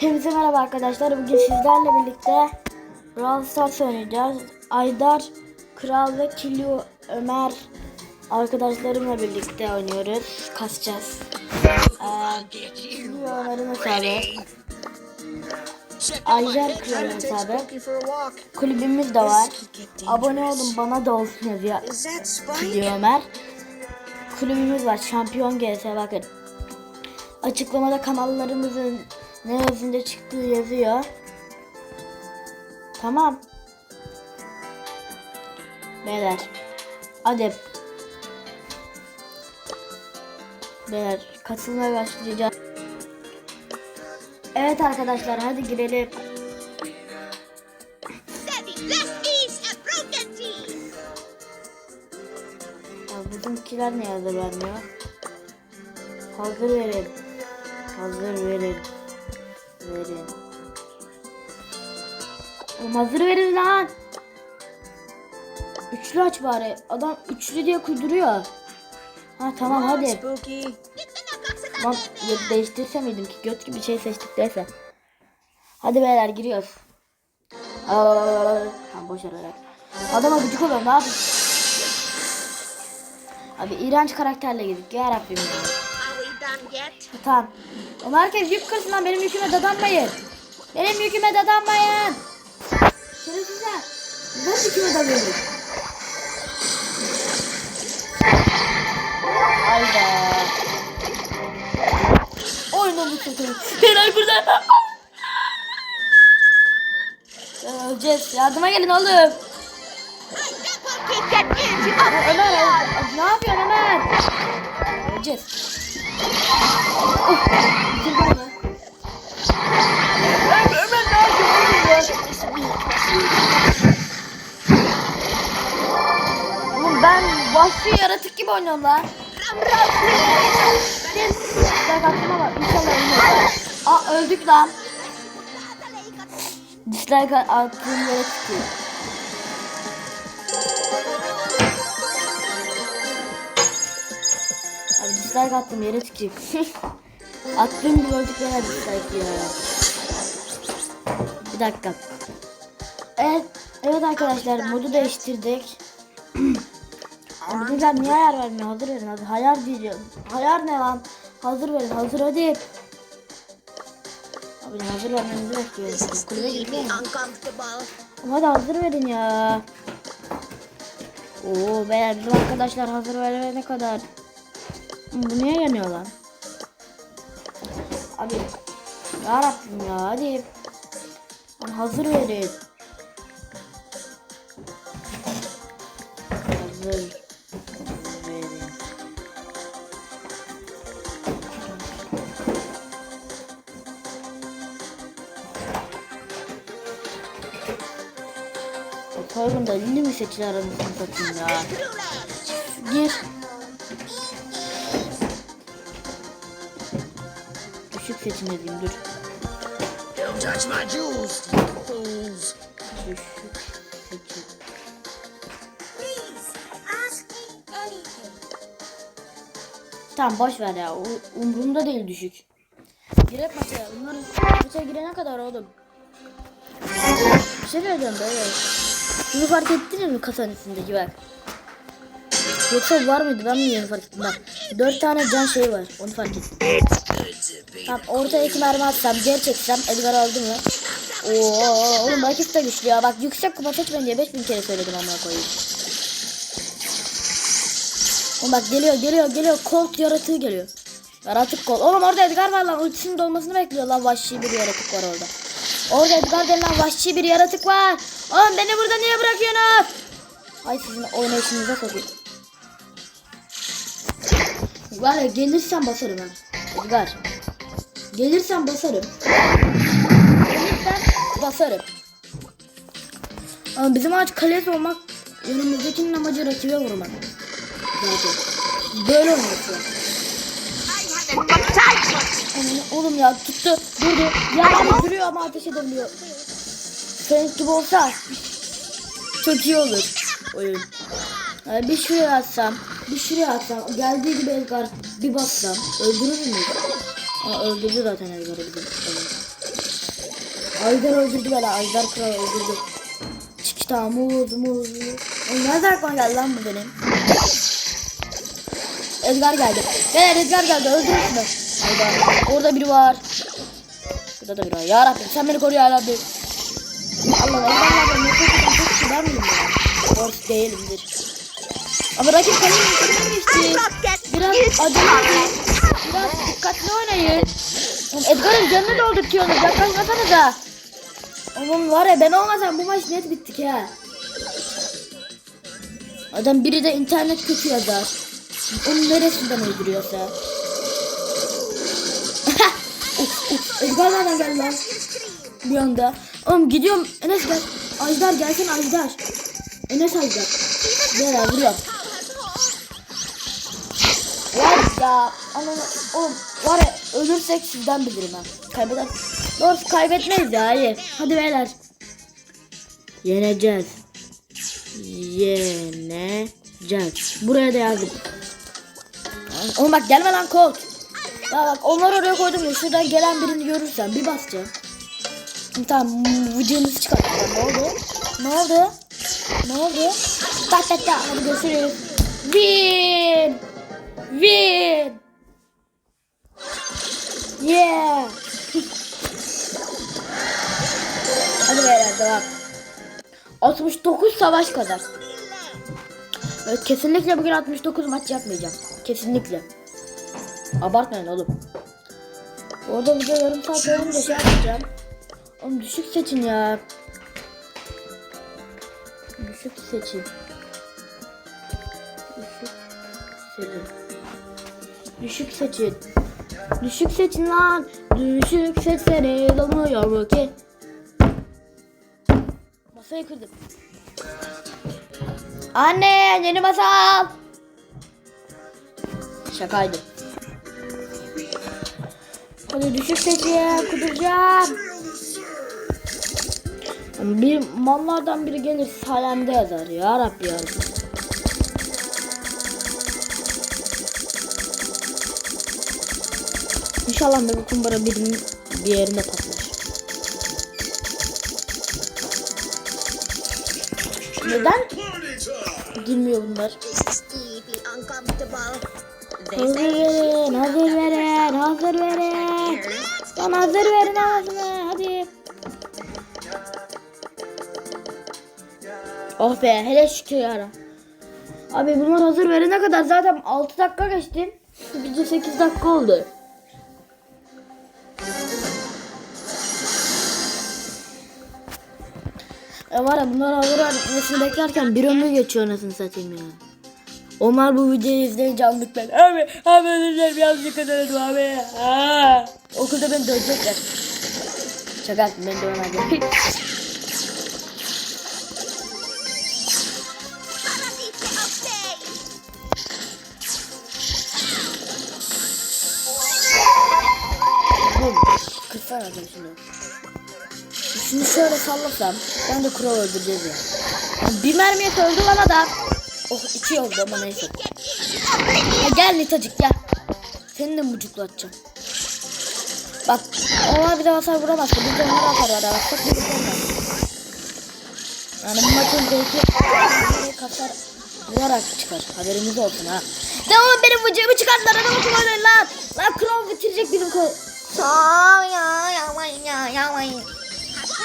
Hepinize merhaba arkadaşlar. Bugün sizlerle birlikte Brawl Stars oynayacağız. Aydar, Kral ve Kilio Ömer arkadaşlarımla birlikte oynuyoruz. Kasacağız. Ee, Kilio Ömer'in hesabı. Aydar Kral'ın hesabı. Kulübümüz de var. Abone olun bana da olsun yazıyor? Kilio Ömer. Kulübümüz var. Şampiyon GS bakın. Açıklamada kanallarımızın neresinde çıktığı yazıyor. Tamam. Beyler. Hadi. Beyler katılmaya başlayacağız. Evet arkadaşlar hadi girelim. Ya bizimkiler niye hazır vermiyor? Hazır verin. Hazır verin. Verin. Oğlum hazır verin lan. Üçlü aç bari. Adam üçlü diye kuyduruyor. Ha tamam hadi. Spooky. Tamam ya değiştirse miydim ki? Göt gibi şey seçtik neyse. Hadi beyler giriyoruz. Tamam boş ver öyle. Adama gıcık oluyorum ne yapayım? Abi iğrenç karakterle girdik ya Rabbim? Tamam. Ama herkes yük kırsın lan benim yüküme dadanmayın. Benim yüküme dadanmayın. Şerefsizler. Neden yüküme dadanıyorsun? Hayda. Oyunu bu satayım. Helal burada. Öleceğiz. Yardıma gelin oğlum. Ömer, ne yapıyorsun Ömer? Öleceğiz. Oh, bitirdim onu. Oğlum ya? Oğlum ben vahşi yaratık gibi oynuyorum lan. Benim inşallah ölmüyor. Aa öldük lan. Dislike attığım yere çıkıyor. Dislike attım yere çıkacak. attığım öldüklerine dislike ya. Bir dakika. Evet, evet arkadaşlar modu değiştirdik. Ama Bizimkiler niye ayar vermiyor? Hazır verin hadi. Hayar diyeceğim. Hayar ne lan? Hazır verin. Hazır hadi. Abi hazır vermenizi bekliyoruz. Kulübe. Ama hadi hazır verin ya. Oo beyler bizim arkadaşlar hazır verene kadar. Bu niye yanıyor lan? Abi ya Rabbim ya hadi. Lan hazır verin. Hazır verin. Soygunda 50 mi seçilir aranızını satayım ya. Gir. Seçim edeyim dur. Don't touch my jewels, fools. Tamam boş ver ya. Umurumda değil düşük. Girek maça. Bunlar maça girene kadar oğlum. Bir şey söyleyeceğim böyle. Şunu fark ettiniz mi kasanın üstündeki bak. Yoksa var mıydı ben mi fark ettim bak. Dört tane can şey var onu fark ettim. Tamam ortaya iki mermi atsam geri çeksem Edgar aldı mı? Oo oğlum rakip de güçlü ya bak yüksek kupa seçmeyin diye 5000 kere söyledim amına koyayım. Oğlum bak geliyor geliyor geliyor Colt yaratığı geliyor. Yaratık Colt. Oğlum orada Edgar var lan ultisinin dolmasını bekliyor lan vahşi bir yaratık var orada. Orada Edgar denilen vahşi bir yaratık var. Oğlum beni burada niye bırakıyorsunuz? Ay sizin oynayışınıza sokayım. Var ya gelirsen basarım ha. Edgar. Gelirsen basarım. Gelirsen basarım. Ama bizim ağaç kalesi olmak yanımızdakinin amacı rakibe vurmak. Zaten. Böyle oynuyorsun. Oğlum ya tuttu durdu. Yani duruyor ama ateş edebiliyor. Senin gibi olsa çok iyi olur oyun. Yani bir şuraya atsam, bir şuraya atsam, geldiği gibi Edgar bir bassam öldürür müyüz? Aa, öldürdü zaten Edgar'ı. Evet. Ajdar öldürdü böyle. Ajdar kral öldürdü. Çikita muz muz. Oğlum nerede aklıma geldi lan bu benim? Edgar geldi. Beyler Edgar geldi. Öldürün şunu. Hayda. Orada biri var. Burada da biri var. Ya Rabbim sen beni koru ya Rabbim. Allah Allah. Edgar'lardan nefret eden tek kişi ben miyim ya? Borç değilimdir. Ama rakip kalenin içinden geçti. Biraz acele edin. Biraz dikkatli oynayın. Edgar'ın canını doldurtuyorsunuz. Yaklaşmasanıza. Oğlum var ya ben olmasam bu maç net bittik ha. Adam biri de internet kötü yazar. Onun neresinden uf. Edgar nereden geldi lan? Bir anda. Oğlum gidiyorum. Enes gel. Ajdar gelsin Ajdar. Enes Ajdar. Gel abi vuruyorum. Ya. Anam, oğlum var ya ölürsek sizden bilirim ha. Kaybeder. Doğrusu kaybetmeyiz ya hayır. Hadi beyler. Yeneceğiz. Yeneceğiz. Buraya da yazdım. Oğlum bak gelme lan Colt. Ya bak onları oraya koydum ya şuradan gelen birini görürsen bir basacağım. Tamam videomuzu çıkartacağım. Ne oldu? Ne oldu? Ne oldu? Tak tak tak hadi görüşürüz. Win! Win! Yeah! hadi beyler devam. 69 savaş kadar. Evet, kesinlikle bugün 69 maç yapmayacağım. Kesinlikle. Abartmayın oğlum. Orada video yarım saat önce şey yapacağım. Oğlum düşük seçin ya. Düşük seçin. Düşük seçin. Düşük seçin. Düşük seçin lan. Düşük seçseniz olmuyor mu ki? Masayı kırdım. Anne yeni masa al. Şakaydı. Hadi düşük seçin kuduracağım. Bir mallardan biri gelir sayemde yazar ya Rabbi ya. İnşallah bu kumbara birinin bir yerine patlar. Neden girmiyor bunlar? Hazır verin, hazır verin, hazır verin. Lan hazır verin ağzını, hadi. Oh be, hele şükür ya. Abi bunlar hazır verene kadar zaten 6 dakika geçti. Video 8 dakika oldu. E var ya bunlar hazır vermesini beklerken bir ömür geçiyor anasını satayım ya. Onlar bu videoyu izleyince anlık ben. Abi, abi özür yanlış kadarım abi. Aa. Okulda beni dövecekler. Şaka yaptım beni. Bum. Kırsana adam şunu. Şunu şöyle sallasam ben de kral öldüreceğiz ya. Yani bir mermiye öldü lan adam. Oh iki oldu ama neyse. Ya gel Nitacık gel. Seni de mucuklatacağım. Bak ona bir de hasar vuramazsa biz de onlara hasar var. Bak biz de. Yani bu maçın zevki hasar vurarak çıkar. Haberiniz olsun ha. De oğlum benim vıcığımı çıkarttılar. Bakın oynayın lan. Lan kral bitirecek bizim kol.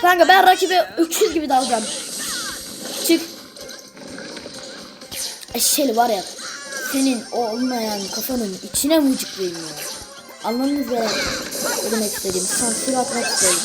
Kanka ben rakibe öküz gibi dalacağım. Çık. Eşeli var ya. Senin o olmayan kafanın içine mucuklayayım ya. Anladınız beni. Ne demek istediğim. Sansür atmak istedim.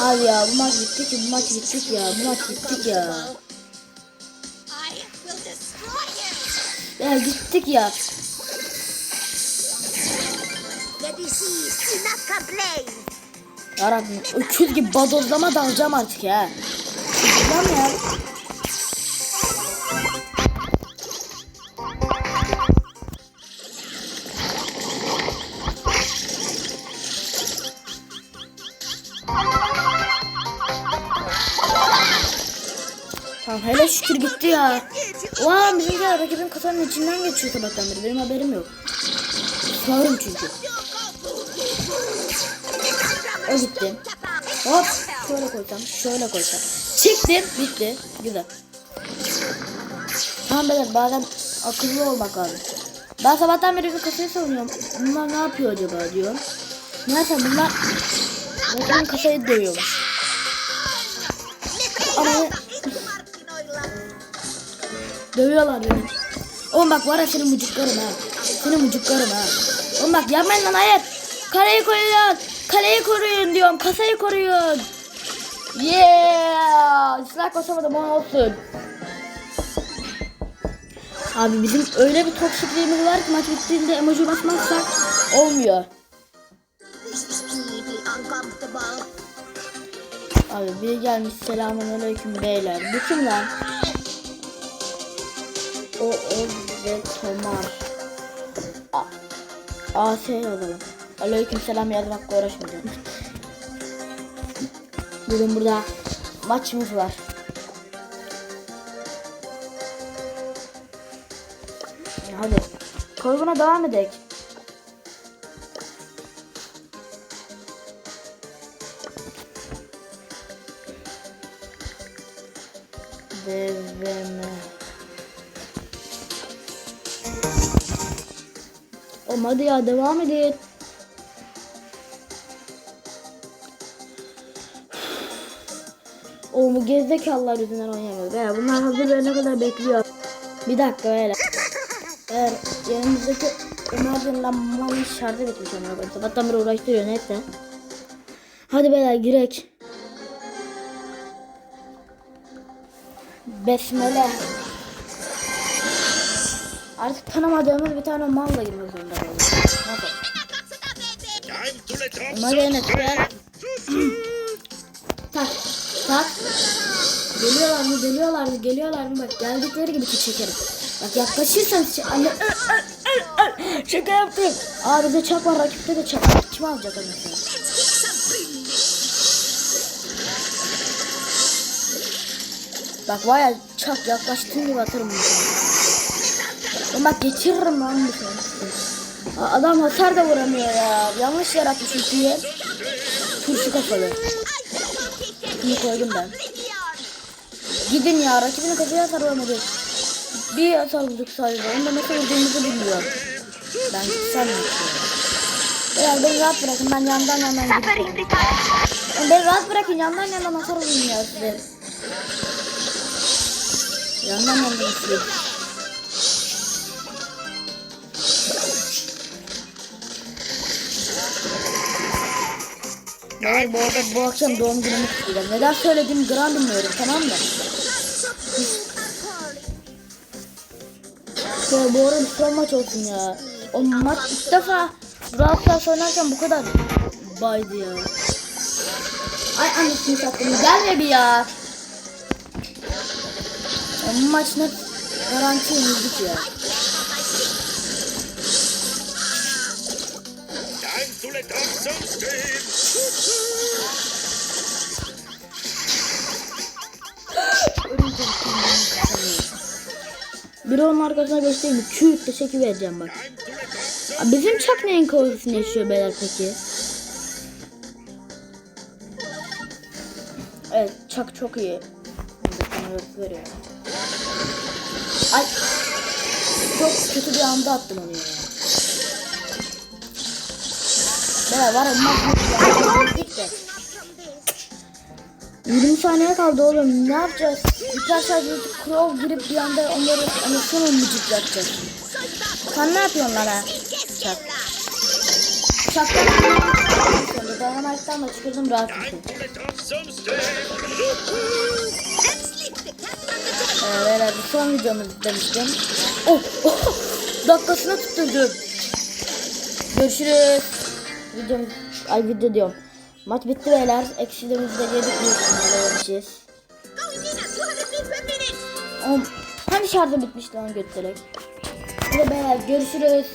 Abi ya bu maç bittik ya bu maç bittik ya bu maç bittik ya. Ya gittik ya. Yarabbim öküz gibi badozlama dalacağım artık ya. Dalacağım ya. Tamam hele şükür gitti ya. Ulan bizimkiler rakibin kafanın içinden geçiyor sabahtan beri. Benim haberim yok. Sağırım çünkü. O gitti. Hop şöyle koysam şöyle koysam. Çektim bitti. Güzel. Tamam beyler bazen akıllı olmak lazım. Ben sabahtan beri bir kasayı savunuyorum. Bunlar ne yapıyor acaba diyorum. Neyse bunlar Bakın kasayı dövüyormuş. Ama dövüyorlar beni. Oğlum bak var ya seni mucuklarım ha. Seni mucuklarım ha. Oğlum bak yapmayın lan hayır. Kaleyi koruyun. Kaleyi koruyun diyorum. Kasayı koruyun. Yeah. Silah basamadım ama olsun. Abi bizim öyle bir toksikliğimiz var ki maç bittiğinde emoji basmazsak olmuyor. Abi biri gelmiş selamun aleyküm beyler. Bu kim lan? O Öz ve Tomar. A AS yazalım. Aleyküm selam yazmakla uğraşmayacağım. Bugün burada maçımız var. Hadi. Koyguna devam edelim. Deveme. Oğlum hadi ya devam edin. Oğlum bu gerizekalılar yüzünden oynayamıyoruz. Beyler bunlar hazır verene kadar bekliyor. Bir dakika beyler. Eğer yanımızdaki Ömer denilen malın şarjı bitmiş koyayım. Sabahtan beri uğraştırıyor neyse. Hadi beyler girek. Besmele. Artık tanımadığımız bir tane malla girmek zorunda off Ama yine çıkar. tak. Tak. Geliyorlar mı? Geliyorlar mı? Geliyorlar mı? Bak geldikleri gibi çekerim. Bak yaklaşırsan anne şaka yaptım. Aa bizde çak var rakipte de çak var. Kim alacak anasını? Bak vay çak yaklaştığın gibi atarım bunu bak geçiririm lan bu Adam hasar da vuramıyor ya. Yanlış yaratmış ultiyi. Turşu kafalı. Bunu koydum ben. Gidin ya rakibinin kafaya hasar vuramadı. Bir hasar vurduk sadece. Onu da nasıl vurduğumuzu bilmiyorum. Ben gitsem mi? Biraz beni rahat bırakın ben yandan yandan gidiyorum. Beni rahat bırakın yandan yandan hasar ya size. Yandan yandan size. Beyler bu arada bu akşam doğum günümü kutlayacağım. Neden söylediğimi gram tamam mı? Ya bu arada son maç olsun ya. O maç ilk defa Brawl Stars oynarken bu kadar baydı ya. Ay annesini sattım. Gelme bir ya. ya bu maç net garanti ya. Some steam. Biri onun arkasına geçti mi? Küt de çeki vereceğim bak. Aa, Bizim Chuck neyin kavgasını yaşıyor beyler peki? Evet Chuck çok iyi. Ay. Çok kötü bir anda attım onu ya. Beyler var ya. 20 saniye kaldı oğlum. Ne yapacağız? Birkaç saat Crow girip bir anda onları anasını müzik yapacağız. Sen ne yapıyorsun lan ha? Çak. Çaktan Dynamite'dan da çıkırdım rahat. Ee, beyler bu son videomuz demiştim. Oh, oh, dakikasına tutturdum. Görüşürüz. Videom, ay video diyorum. Maç bitti beyler. Eksilerimizi de yedik. Oğlum, hani şarjı bitmişti lan götürerek. Hadi beyler görüşürüz.